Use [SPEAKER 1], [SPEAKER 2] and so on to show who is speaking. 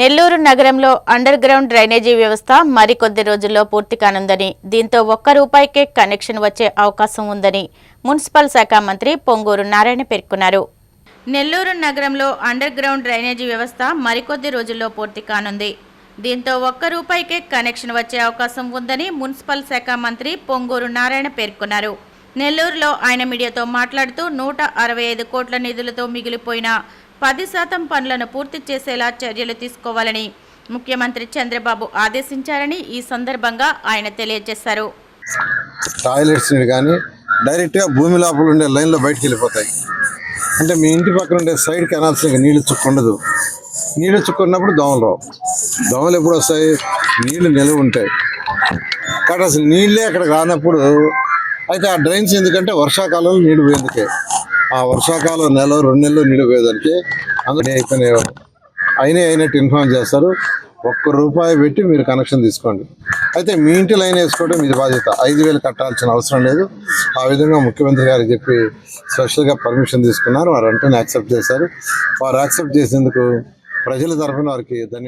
[SPEAKER 1] నెల్లూరు నగరంలో under ground drainage వ్యవస్థ మరికొద్ది రోజుల్లో పూర్తి కానుందని దీంతో ఒక్క రూపాయికే కనెక్షన్ వచ్చే అవకాశం ఉందని మున్సిపల్ శాఖ మంత్రి పొంగూరు నారాయణ పేర్కొన్నారు. నెల్లూరు నగరంలో అండర్ గ్రౌండ్ డ్రైనేజీ వ్యవస్థ మరికొద్ది రోజుల్లో పూర్తి కానుంది. దీంతో ఒక్క రూపాయికే కనెక్షన్ వచ్చే అవకాశం ఉందని మున్సిపల్ శాఖ మంత్రి పొంగూరు నారాయణ పేర్కొన్నారు. నెల్లూరులో ఆయన మీడియాతో మాట్లాడుతూ నూట అరవై ఐదు కోట్ల నిధులతో మిగిలిపోయిన పది శాతం పనులను పూర్తి చేసేలా చర్యలు తీసుకోవాలని ముఖ్యమంత్రి చంద్రబాబు ఆదేశించారని ఈ సందర్భంగా ఆయన తెలియజేశారు.
[SPEAKER 2] టాయిలెట్స్ కానీ డైరెక్ట్గా భూమి లోపల ఉండే లైన్లో బయటికి వెళ్ళిపోతాయి. అంటే మీ ఇంటి పక్కన ఉండే సైడ్ కెనాల్స్ నీళ్ళు చుక్కుండదు. నీళ్ళు చుక్కున్నప్పుడు దోమలు రావు. దోమలు ఎప్పుడు వస్తాయి? నీళ్ళు నిలువ ఉంటాయి. కాబట్టి అసలు నీళ్ళే అక్కడికి రానప్పుడు అయితే ఆ డ్రైన్స్ ఎందుకంటే వర్షాకాలంలో నీళ్ళు పోయేందుకే. ఆ వర్షాకాలం నెల రెండు నెలలు నీళ్ళు పోయేదానికి అందుకని అయిపోయినాయి. అయినా అయినట్టు ఇన్ఫార్మ్ చేస్తారు. ఒక్క రూపాయి పెట్టి మీరు కనెక్షన్ తీసుకోండి. అయితే మీ ఇంటి లైన్ వేసుకోవడం మీ బాధ్యత. ఐదు వేలు కట్టాల్సిన అవసరం లేదు. ఆ విధంగా ముఖ్యమంత్రి గారు చెప్పి స్పెషల్గా పర్మిషన్ తీసుకున్నారు. వారు వెంటనే యాక్సెప్ట్ చేశారు. వారు యాక్సెప్ట్ చేసేందుకు ప్రజల తరఫున వారికి ధన్యవాదాలు.